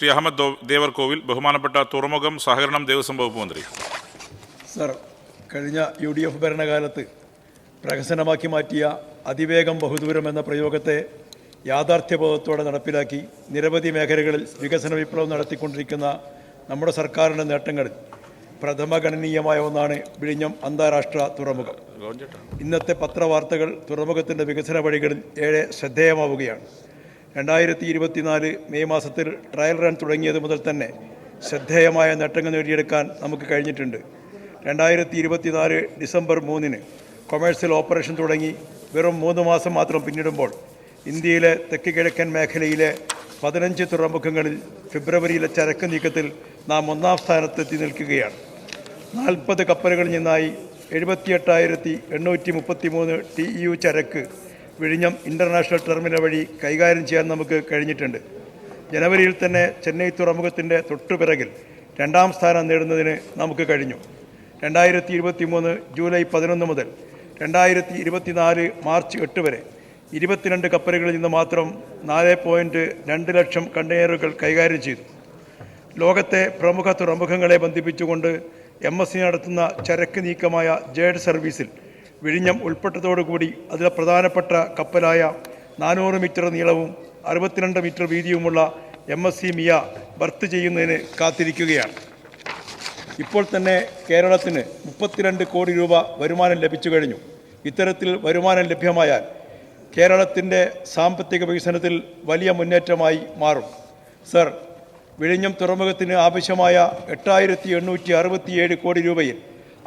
ശ്രീ അഹമ്മദ് ദേവർകോവിൽ ബഹുമാനപ്പെട്ട തുറമുഖം സഹകരണം ദേവസ്വം വകുപ്പ് മന്ത്രി. സർ കഴിഞ്ഞ യു ഡി എഫ് ഭരണകാലത്ത് പ്രഹസനമാക്കി മാറ്റിയ അതിവേഗം ബഹുദൂരം എന്ന പ്രയോഗത്തെ യാഥാർത്ഥ്യബോധത്തോടെ നടപ്പിലാക്കി നിരവധി മേഖലകളിൽ വികസന വിപ്ലവം നടത്തിക്കൊണ്ടിരിക്കുന്ന നമ്മുടെ സർക്കാരിന്റെ നേട്ടങ്ങളിൽ പ്രഥമഗണനീയമായ ഒന്നാണ് വിഴിഞ്ഞം അന്താരാഷ്ട്ര തുറമുഖം. ഇന്നത്തെ പത്രവാർത്തകൾ തുറമുഖത്തിന്റെ വികസന വഴികളിൽ ഏറെ ശ്രദ്ധേയമാവുകയാണ്. രണ്ടായിരത്തി ഇരുപത്തിനാല് മെയ് മാസത്തിൽ ട്രയൽ റൺ തുടങ്ങിയത് മുതൽ തന്നെ ശ്രദ്ധേയമായ നേട്ടങ്ങൾ നേടിയെടുക്കാൻ നമുക്ക് കഴിഞ്ഞിട്ടുണ്ട്. രണ്ടായിരത്തി ഇരുപത്തിനാല് ഡിസംബർ മൂന്നിന് കൊമേഴ്സ്യൽ ഓപ്പറേഷൻ തുടങ്ങി. വെറും മൂന്ന് മാസം മാത്രം പിന്നിടുമ്പോൾ ഇന്ത്യയിലെ തെക്ക് കിഴക്കൻ മേഖലയിലെ പതിനഞ്ച് തുറമുഖങ്ങളിൽ ഫെബ്രുവരിയിലെ ചരക്ക് നീക്കത്തിൽ നാം ഒന്നാം സ്ഥാനത്തെത്തി നിൽക്കുകയാണ്. നാൽപ്പത് കപ്പലുകളിൽ നിന്നായി എഴുപത്തിയെട്ടായിരത്തി എണ്ണൂറ്റി മുപ്പത്തി മൂന്ന് ടി യു ചരക്ക് വിഴിഞ്ഞം ഇന്റർനാഷണൽ ടെർമിനൽ വഴി കൈകാര്യം ചെയ്യാൻ നമുക്ക് കഴിഞ്ഞിട്ടുണ്ട്. ജനുവരിയിൽ തന്നെ ചെന്നൈ തുറമുഖത്തിന്റെ തൊട്ടുപിറകിൽ രണ്ടാം സ്ഥാനം നേടുന്നതിന് നമുക്ക് കഴിഞ്ഞു. രണ്ടായിരത്തി ഇരുപത്തി മൂന്ന് ജൂലൈ പതിനൊന്ന് മുതൽ രണ്ടായിരത്തി ഇരുപത്തിനാല് മാർച്ച് എട്ട് വരെ ഇരുപത്തിരണ്ട് കപ്പലുകളിൽ നിന്ന് മാത്രം നാല് പോയിന്റ് രണ്ട് ലക്ഷം കണ്ടെയ്നറുകൾ കൈകാര്യം ചെയ്തു. ലോകത്തെ പ്രമുഖ തുറമുഖങ്ങളെ ബന്ധിപ്പിച്ചുകൊണ്ട് എം എസ് സി നടത്തുന്ന ചരക്ക് നീക്കമായ ജേഡ് സർവീസിൽ വിഴിഞ്ഞം ഉൾപ്പെട്ടതോടുകൂടി അതിലെ പ്രധാനപ്പെട്ട കപ്പലായ നാനൂറ് മീറ്റർ നീളവും അറുപത്തിരണ്ട് metre വീതിയുമുള്ള M S C Mia berth ചെയ്യുന്നതിന് കാത്തിരിക്കുകയാണ്. ഇപ്പോൾ തന്നെ കേരളത്തിന് മുപ്പത്തിരണ്ട് കോടി രൂപ വരുമാനം ലഭിച്ചു കഴിഞ്ഞു. ഇത്തരത്തിൽ വരുമാനം ലഭ്യമായാൽ കേരളത്തിന്റെ സാമ്പത്തിക വികസനത്തിൽ വലിയ മുന്നേറ്റമായി മാറും. സർ വിഴിഞ്ഞം തുറമുഖത്തിന് ആവശ്യമായ എട്ടായിരത്തി എണ്ണൂറ്റി അറുപത്തിയേഴ് കോടി രൂപയിൽ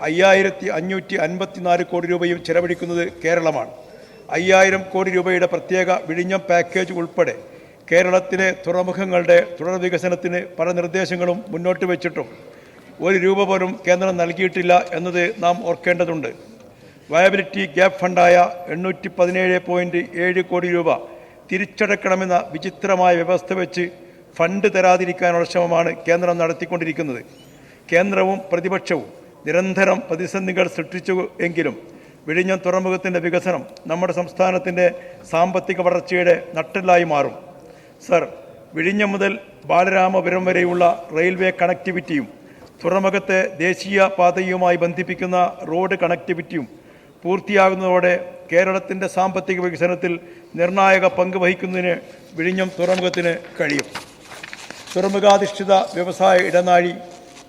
അയ്യായിരത്തി അഞ്ഞൂറ്റി അൻപത്തിനാല് കോടി രൂപയും ചെലവഴിക്കുന്നത് കേരളമാണ്. അയ്യായിരം കോടി രൂപയുടെ പ്രത്യേക വിഴിഞ്ഞം പാക്കേജ് ഉൾപ്പെടെ കേരളത്തിലെ തുറമുഖങ്ങളുടെ തുടർ വികസനത്തിന് പല നിർദ്ദേശങ്ങളും മുന്നോട്ട് വെച്ചിട്ടും ഒരു രൂപ പോലും കേന്ദ്രം നൽകിയിട്ടില്ല എന്നത് നാം ഓർക്കേണ്ടതുണ്ട്. വയബിലിറ്റി ഗ്യാപ്പ് ഫണ്ടായ എണ്ണൂറ്റി പതിനേഴ് പോയിന്റ് ഏഴ് കോടി രൂപ തിരിച്ചടക്കണമെന്ന വിചിത്രമായ വ്യവസ്ഥ വെച്ച് ഫണ്ട് തരാതിരിക്കാനുള്ള ശ്രമമാണ് കേന്ദ്രം നടത്തിക്കൊണ്ടിരിക്കുന്നത്. കേന്ദ്രവും പ്രതിപക്ഷവും നിരന്തരം പ്രതിസന്ധികൾ സൃഷ്ടിച്ചു എങ്കിലും വിഴിഞ്ഞം തുറമുഖത്തിന്റെ വികസനം നമ്മുടെ സംസ്ഥാനത്തിന്റെ സാമ്പത്തിക വളർച്ചയുടെ നട്ടെല്ലായി മാറും. സർ വിഴിഞ്ഞം മുതൽ ബാലരാമപുരം വരെയുള്ള റെയിൽവേ കണക്ടിവിറ്റിയും തുറമുഖത്തെ ദേശീയ പാതയുമായി ബന്ധിപ്പിക്കുന്ന റോഡ് കണക്ടിവിറ്റിയും പൂർത്തിയാകുന്നതോടെ കേരളത്തിന്റെ സാമ്പത്തിക വികസനത്തിൽ നിർണായക പങ്ക് വഹിക്കുന്നതിന് വിഴിഞ്ഞം തുറമുഖത്തിന് കഴിയും. തുറമുഖാധിഷ്ഠിത വ്യവസായ ഇടനാഴി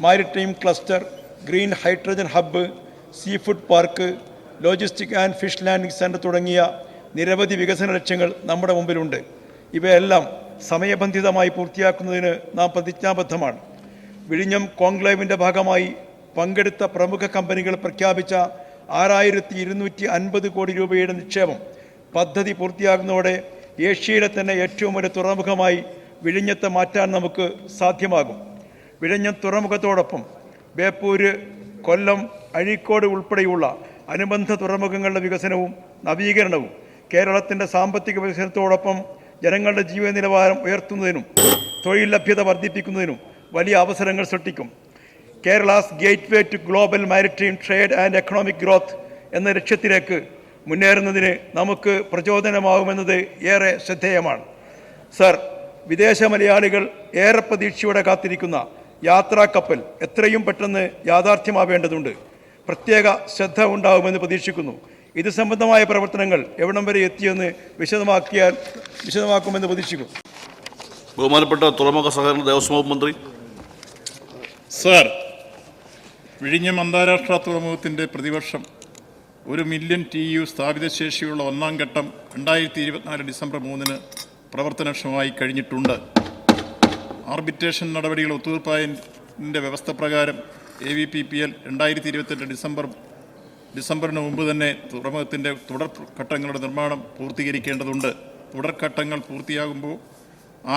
maritime cluster green hydrogen hub sea food park logistic and fish landing centre തുടങ്ങിയ നിരവധി വികസന ലക്ഷ്യങ്ങൾ നമ്മുടെ മുമ്പിലുണ്ട്. ഇവയെല്ലാം സമയബന്ധിതമായി പൂർത്തിയാക്കുന്നതിന് നാം പ്രതിജ്ഞാബദ്ധമാണ്. വിഴിഞ്ഞം കോൺക്ലേവിന്റെ ഭാഗമായി പങ്കെടുത്ത പ്രമുഖ കമ്പനികൾ പ്രഖ്യാപിച്ച ആറായിരത്തി ഇരുന്നൂറ്റി അൻപത് കോടി രൂപയുടെ നിക്ഷേപം പദ്ധതി പൂർത്തിയാകുന്നതോടെ ഏഷ്യയിലെ തന്നെ ഏറ്റവും വലിയ തുറമുഖമായി വിഴിഞ്ഞത്തെ മാറ്റാൻ നമുക്ക് സാധ്യമാകും. വിഴിഞ്ഞം തുറമുഖത്തോടൊപ്പം ബേപ്പൂര് കൊല്ലം അഴീക്കോട് ഉൾപ്പെടെയുള്ള അനുബന്ധ തുറമുഖങ്ങളുടെ വികസനവും നവീകരണവും കേരളത്തിന്റെ സാമ്പത്തിക വികസനത്തോടൊപ്പം ജനങ്ങളുടെ ജീവിത നിലവാരം ഉയർത്തുന്നതിനും തൊഴിൽ ലഭ്യത വർദ്ധിപ്പിക്കുന്നതിനും വലിയ അവസരങ്ങൾ സൃഷ്ടിക്കും. Kerala's gateway to global maritime trade and economic growth എന്ന ലക്ഷ്യത്തിലേക്ക് മുന്നേറുന്നതിന് നമുക്ക് പ്രചോദനമാകുമെന്നത് ഏറെ ശ്രദ്ധേയമാണ്. സർ വിദേശ മലയാളികൾ ഏറെ പ്രതീക്ഷയോടെ കാത്തിരിക്കുന്ന യാത്രാ കപ്പൽ എത്രയും പെട്ടെന്ന് യാഥാർത്ഥ്യമാവേണ്ടതുണ്ട്. പ്രത്യേക ശ്രദ്ധ ഉണ്ടാകുമെന്ന് പ്രതീക്ഷിക്കുന്നു. ഇത് സംബന്ധമായ പ്രവർത്തനങ്ങൾ എവിടം വരെ എത്തിയെന്ന് വിശദമാക്കിയാൽ വിശദമാക്കുമെന്ന് പ്രതീക്ഷിക്കുന്നു. ബഹുമാനപ്പെട്ട തുറമുഖ സഹകരണ ദേവസ്വം വകുപ്പ് മന്ത്രി. സാർ വിഴിഞ്ഞം അന്താരാഷ്ട്ര തുറമുഖത്തിന്റെ പ്രതിവർഷം ഒരു മില്യൺ ടി യു സ്ഥാപിത ശേഷിയുള്ള ഒന്നാം ഘട്ടം രണ്ടായിരത്തി ഇരുപത്തിനാല് ഡിസംബർ മൂന്നിന് പ്രവർത്തനക്ഷമമായി കഴിഞ്ഞിട്ടുണ്ട്. ആർബിട്രേഷൻ നടപടികൾ ഒത്തുതീർപ്പായതിന്റെ വ്യവസ്ഥ പ്രകാരം A V P P L രണ്ടായിരത്തി ഇരുപത്തെട്ട് ഡിസംബർ ഡിസംബറിന് മുമ്പ് തന്നെ തുറമുഖത്തിന്റെ തുടർ ഘട്ടങ്ങളുടെ നിർമ്മാണം പൂർത്തീകരിക്കേണ്ടതുണ്ട്. തുടർഘട്ടങ്ങൾ പൂർത്തിയാകുമ്പോൾ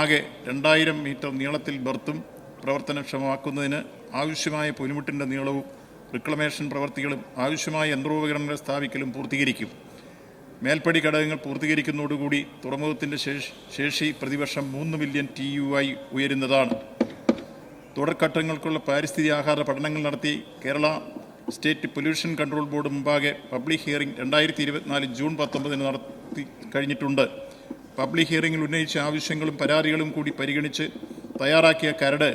ആകെ രണ്ടായിരം മീറ്റർ നീളത്തിൽ ബർത്തും പ്രവർത്തനക്ഷമമാക്കുന്നതിന് ആവശ്യമായ പൊലിമുട്ടിന്റെ നീളവും റിക്ലമേഷൻ പ്രവർത്തികളും ആവശ്യമായ യന്ത്രോപകരണങ്ങൾ സ്ഥാപിക്കലും പൂർത്തീകരിക്കും. മേൽപ്പടി ഘടകങ്ങൾ പൂർത്തീകരിക്കുന്നതോടുകൂടി തുറമുഖത്തിന്റെ ശേഷി പ്രതിവർഷം മൂന്ന് മില്യൺ ടി യു ആയി ഉയരുന്നതാണ്. തുടർഘട്ടങ്ങൾക്കുള്ള പാരിസ്ഥിതിക ആഹാര പഠനങ്ങൾ നടത്തി Kerala state pollution control board മുമ്പാകെ പബ്ലിക് ഹിയറിംഗ് രണ്ടായിരത്തി ഇരുപത്തിനാല് ജൂൺ പത്തൊമ്പതിന് നടത്തി കഴിഞ്ഞിട്ടുണ്ട്. പബ്ലിക് ഹിയറിംഗിൽ ഉന്നയിച്ച ആവശ്യങ്ങളും പരാതികളും കൂടി പരിഗണിച്ച് തയ്യാറാക്കിയ കരട്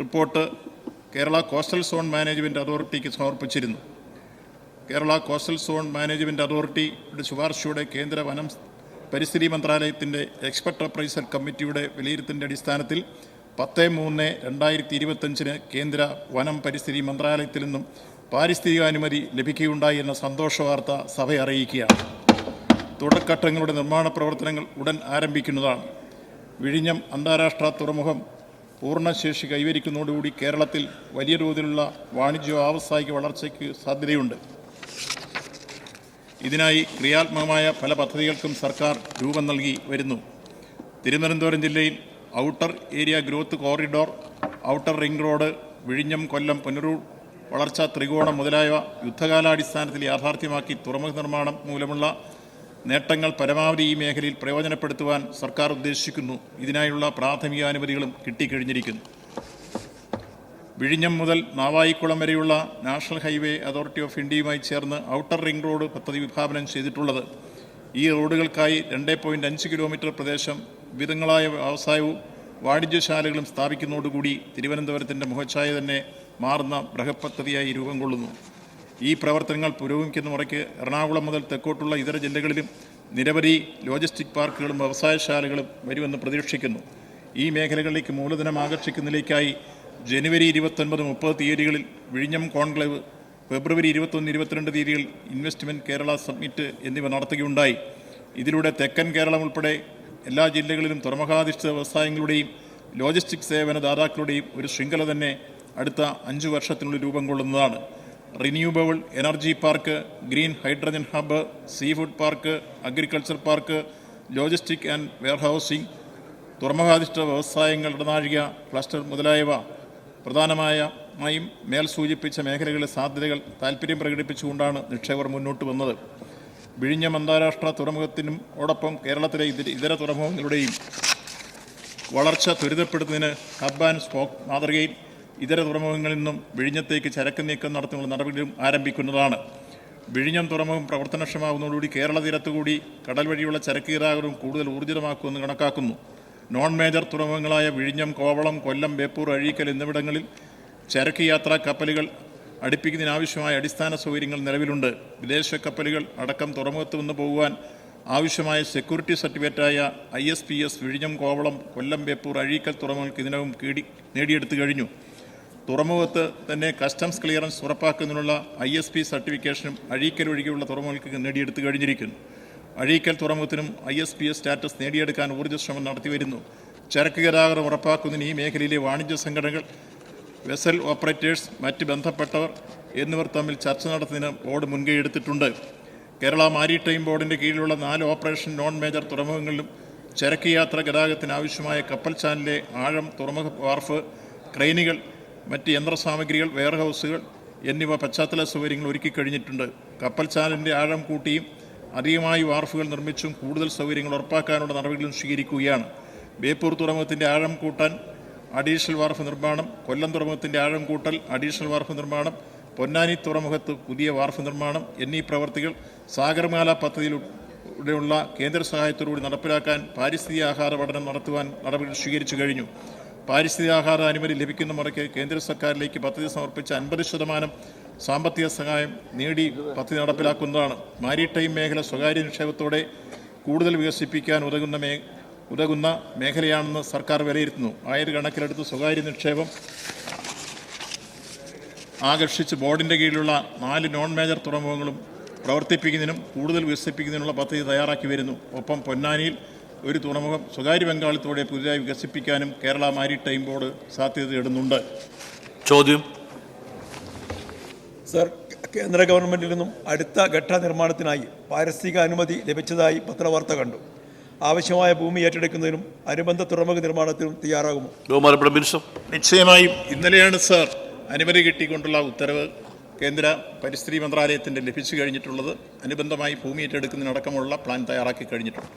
report Kerala coastal zone management അതോറിറ്റിക്ക് സമർപ്പിച്ചിരുന്നു. കേരള കോസ്റ്റൽ സോൺ മാനേജ്മെന്റ് അതോറിറ്റിയുടെ ശുപാർശയുടെ കേന്ദ്ര വനം പരിസ്ഥിതി മന്ത്രാലയത്തിന്റെ എക്സ്പെർട്ട് അപ്രൈസൽ കമ്മിറ്റിയുടെ വിലയിരുത്തലിന്റെ അടിസ്ഥാനത്തിൽ പത്ത് മൂന്ന് രണ്ടായിരത്തി ഇരുപത്തഞ്ചിന് കേന്ദ്ര വനം പരിസ്ഥിതി മന്ത്രാലയത്തിൽ നിന്നും പാരിസ്ഥിതിക അനുമതി ലഭിക്കുകയുണ്ടായി എന്ന സന്തോഷ വാർത്ത സഭയെ അറിയിക്കുകയാണ്. തുടർഘട്ടങ്ങളുടെ നിർമ്മാണ പ്രവർത്തനങ്ങൾ ഉടൻ ആരംഭിക്കുന്നതാണ്. വിഴിഞ്ഞം അന്താരാഷ്ട്ര തുറമുഖം പൂർണശേഷി കൈവരിക്കുന്നതോടുകൂടി കേരളത്തിൽ വലിയ തോതിലുള്ള വാണിജ്യ വ്യാവസായിക വളർച്ചയ്ക്ക് സാധ്യതയുണ്ട്. ഇതിനായി ക്രിയാത്മകമായ പല പദ്ധതികൾക്കും സർക്കാർ രൂപം നൽകി വരുന്നു. തിരുവനന്തപുരം ജില്ലയിൽ outer area growth corridor outer ring road വിഴിഞ്ഞം കൊല്ലം പുനരൂർ വളർച്ചാ ത്രികോണം മുതലായവ യുദ്ധകാലാടിസ്ഥാനത്തിൽ യാഥാർത്ഥ്യമാക്കി തുറമുഖ നിർമ്മാണം മൂലമുള്ള നേട്ടങ്ങൾ പരമാവധി ഈ മേഖലയിൽ പ്രയോജനപ്പെടുത്തുവാൻ സർക്കാർ ഉദ്ദേശിക്കുന്നു. ഇതിനായുള്ള പ്രാഥമിക അനുമതികളും കിട്ടിക്കഴിഞ്ഞിരിക്കുന്നു. വിഴിഞ്ഞം മുതൽ നാവായിക്കുളം വരെയുള്ള നാഷണൽ ഹൈവേ അതോറിറ്റി ഓഫ് ഇന്ത്യയുമായി ചേർന്ന് ഔട്ടർ റിംഗ് റോഡ് പദ്ധതി വിഭാവനം ചെയ്തിട്ടുള്ളത്. ഈ റോഡുകൾക്കായി രണ്ട് പോയിന്റ് അഞ്ച് കിലോമീറ്റർ പ്രദേശം വിധങ്ങളായ വ്യവസായവും വാണിജ്യശാലകളും സ്ഥാപിക്കുന്നതോടുകൂടി തിരുവനന്തപുരത്തിന്റെ മുഖച്ഛായ തന്നെ മാറുന്ന ബൃഹപദ്ധതിയായി രൂപം കൊള്ളുന്നു. ഈ പ്രവർത്തനങ്ങൾ പുരോഗമിക്കുന്ന മുറയ്ക്ക് എറണാകുളം മുതൽ തെക്കോട്ടുള്ള ഇതര ജില്ലകളിലും നിരവധി ലോജിസ്റ്റിക് പാർക്കുകളും വ്യവസായശാലകളും വരുമെന്ന് പ്രതീക്ഷിക്കുന്നു. ഈ മേഖലകളിലേക്ക് മൂലധനം ആകർഷിക്കുന്നതിലേക്കായി ജനുവരി ഇരുപത്തൊൻപത് മുപ്പത് തീയതികളിൽ വിഴിഞ്ഞം കോൺക്ലേവ് ഫെബ്രുവരി ഇരുപത്തൊന്ന് ഇരുപത്തിരണ്ട് തീയതികളിൽ ഇൻവെസ്റ്റ്മെന്റ് കേരള സബ്മിറ്റ് എന്നിവ നടത്തുകയുണ്ടായി. ഇതിലൂടെ തെക്കൻ കേരളം ഉൾപ്പെടെ എല്ലാ ജില്ലകളിലും തുറമുഖാധിഷ്ഠിത വ്യവസായങ്ങളുടെയും ലോജിസ്റ്റിക് സേവന ദാതാക്കളുടെയും ഒരു ശൃംഖല തന്നെ അടുത്ത അഞ്ചു വർഷത്തിനുള്ളിൽ രൂപം കൊള്ളുന്നതാണ്. Renewable energy park green hydrogen hub sea food park agriculture park logistic and warehousing തുറമുഖാധിഷ്ഠിത വ്യവസായങ്ങൾ ഇടനാഴിക ക്ലസ്റ്റർ മുതലായവ പ്രധാനമായും മേൽ സൂചിപ്പിച്ച മേഖലകളിലെ സാധ്യതകൾ താൽപ്പര്യം പ്രകടിപ്പിച്ചുകൊണ്ടാണ് നിക്ഷേപർ മുന്നോട്ട് വന്നത്. വിഴിഞ്ഞം അന്താരാഷ്ട്ര തുറമുഖത്തിനും ഓടൊപ്പം കേരളത്തിലെ ഇതര തുറമുഖങ്ങളുടെയും വളർച്ച ത്വരിതപ്പെടുത്തുന്നതിന് ഹബ് ആൻഡ് സ്പോക്ക് മാതൃകയിൽ ഇതര തുറമുഖങ്ങളിൽ നിന്നും വിഴിഞ്ഞത്തേക്ക് ചരക്ക് നീക്കം നടത്തുന്ന നടപടികളും ആരംഭിക്കുന്നതാണ്. വിഴിഞ്ഞം തുറമുഖം പ്രവർത്തനക്ഷമാകുന്നതോടുകൂടി കേരള തീരത്തുകൂടി കടൽ വഴിയുള്ള ചരക്ക് ഗതാഗതം കൂടുതൽ ഊർജിതമാക്കുമെന്ന് കണക്കാക്കുന്നു. നോൺ മേജർ തുറമുഖങ്ങളായ വിഴിഞ്ഞം കോവളം കൊല്ലം ബേപ്പൂർ അഴീക്കൽ എന്നിവിടങ്ങളിൽ ചരക്ക് യാത്രാ കപ്പലുകൾ അടുപ്പിക്കുന്നതിനാവശ്യമായ അടിസ്ഥാന സൗകര്യങ്ങൾ നിലവിലുണ്ട്. വിദേശ കപ്പലുകൾ അടക്കം തുറമുഖത്ത് നിന്ന് പോകുവാൻ ആവശ്യമായ സെക്യൂരിറ്റി സർട്ടിഫിക്കറ്റായ ഐ എസ് പി എസ് വിഴിഞ്ഞം കോവളം കൊല്ലം ബേപ്പൂർ അഴീക്കൽ തുറമുഖങ്ങൾക്ക് ഇതിനകം കീടി നേടിയെടുത്തു കഴിഞ്ഞു. തുറമുഖത്ത് തന്നെ കസ്റ്റംസ് ക്ലിയറൻസ് ഉറപ്പാക്കുന്നതിനുള്ള ഐ എസ് പി സർട്ടിഫിക്കേഷനും അഴീക്കൽ ഒഴികെയുള്ള തുറമുഖങ്ങൾക്ക് നേടിയെടുത്തു കഴിഞ്ഞിരിക്കുന്നു. Azhikkal തുറമുഖത്തിനും I S P S status നേടിയെടുക്കാൻ ഊർജശ്രമം നടത്തിവരുന്നു. ചരക്ക് ഗതാഗതം ഉറപ്പാക്കുന്നതിന് ഈ മേഖലയിലെ വാണിജ്യ സംഘടനകൾ വെസൽ ഓപ്പറേറ്റേഴ്സ് മറ്റ് ബന്ധപ്പെട്ടവർ എന്നിവർ തമ്മിൽ ചർച്ച നടത്തുന്നതിന് ബോർഡ് മുൻകൈ എടുത്തിട്ടുണ്ട്. കേരള മാരിടൈം ബോർഡിന്റെ കീഴിലുള്ള നാല് ഓപ്പറേഷൻ നോൺ മേജർ തുറമുഖങ്ങളിലും ചരക്ക് യാത്ര ഗതാഗതത്തിന് ആവശ്യമായ കപ്പൽ ചാനലിലെ ആഴം തുറമുഖ വാർഫ് ക്രെയിനുകൾ മറ്റ് യന്ത്രസാമഗ്രികൾ വെയർഹൗസുകൾ എന്നിവ പശ്ചാത്തല സൗകര്യങ്ങൾ ഒരുക്കി കഴിഞ്ഞിട്ടുണ്ട് കപ്പൽ ചാനലിന്റെ ആഴം കൂട്ടിയും അധികമായി വാർഫുകൾ നിർമ്മിച്ചും കൂടുതൽ സൗകര്യങ്ങൾ ഉറപ്പാക്കാനുള്ള നടപടികളും സ്വീകരിക്കുകയാണ്. ബേപ്പൂർ തുറമുഖത്തിന്റെ ആഴം കൂട്ടാൻ അഡീഷണൽ വാർഫ് നിർമ്മാണം കൊല്ലം തുറമുഖത്തിന്റെ ആഴം കൂട്ടൽ അഡീഷണൽ വാർഫ് നിർമ്മാണം പൊന്നാനി തുറമുഖത്ത് പുതിയ വാർഫ് നിർമ്മാണം എന്നീ പ്രവർത്തികൾ സാഗർമാല പദ്ധതിയിലൂടെയുള്ള കേന്ദ്ര സഹായത്തോടുകൂടി നടപ്പിലാക്കാൻ പാരിസ്ഥിതിക ആഹാര പഠനം നടത്തുവാൻ നടപടികൾ സ്വീകരിച്ചു കഴിഞ്ഞു. പാരിസ്ഥിതിക ആഹാര അനുമതി ലഭിക്കുന്ന മുറയ്ക്ക് കേന്ദ്ര സർക്കാരിലേക്ക് പദ്ധതി സമർപ്പിച്ച അൻപത് ശതമാനം സാമ്പത്തിക സഹായം നേടി പദ്ധതി നടപ്പിലാക്കുന്നതാണ്. മാരിടൈം മേഖല സ്വകാര്യ നിക്ഷേപത്തോടെ കൂടുതൽ വികസിപ്പിക്കാൻ ഉതകുന്ന മേ ഉതകുന്ന മേഖലയാണെന്ന് സർക്കാർ വിലയിരുത്തുന്നു. ആയിരക്കണക്കിലെടുത്ത് സ്വകാര്യ നിക്ഷേപം ആകർഷിച്ച് ബോർഡിന്റെ കീഴിലുള്ള നാല് നോൺ മേജർ തുറമുഖങ്ങളും പ്രവർത്തിപ്പിക്കുന്നതിനും കൂടുതൽ വികസിപ്പിക്കുന്നതിനുള്ള പദ്ധതി തയ്യാറാക്കി വരുന്നു. ഒപ്പം പൊന്നാനിയിൽ ഒരു തുറമുഖം സ്വകാര്യ പങ്കാളിത്തോടെ പുതിയതായി വികസിപ്പിക്കാനും കേരള മാരിടൈം ബോർഡ് സാധ്യത തേടുന്നുണ്ട്. ചോദ്യം? സർ കേന്ദ്ര ഗവൺമെന്റിൽ നിന്നും അടുത്ത ഘട്ട നിർമ്മാണത്തിനായി പാരിസ്ഥിതിക അനുമതി ലഭിച്ചതായി പത്രവാർത്ത കണ്ടു. ആവശ്യമായ ഭൂമി ഏറ്റെടുക്കുന്നതിനും അനുബന്ധ തുറമുഖ നിർമ്മാണത്തിനും തയ്യാറാകുമോ? ബഹുമാനപ്പെട്ട മിനിസ്റ്റർ. നിശ്ചയമായും ഇന്നലെയാണ് സർ അനുമതി കിട്ടിക്കൊണ്ടുള്ള ഉത്തരവ് കേന്ദ്ര പരിസ്ഥിതി മന്ത്രാലയത്തിന്റെ ലഭിച്ചു കഴിഞ്ഞിട്ടുള്ളത്. അനുബന്ധമായി ഭൂമി ഏറ്റെടുക്കുന്നതിനടക്കമുള്ള പ്ലാൻ തയ്യാറാക്കി കഴിഞ്ഞിട്ടുണ്ട്.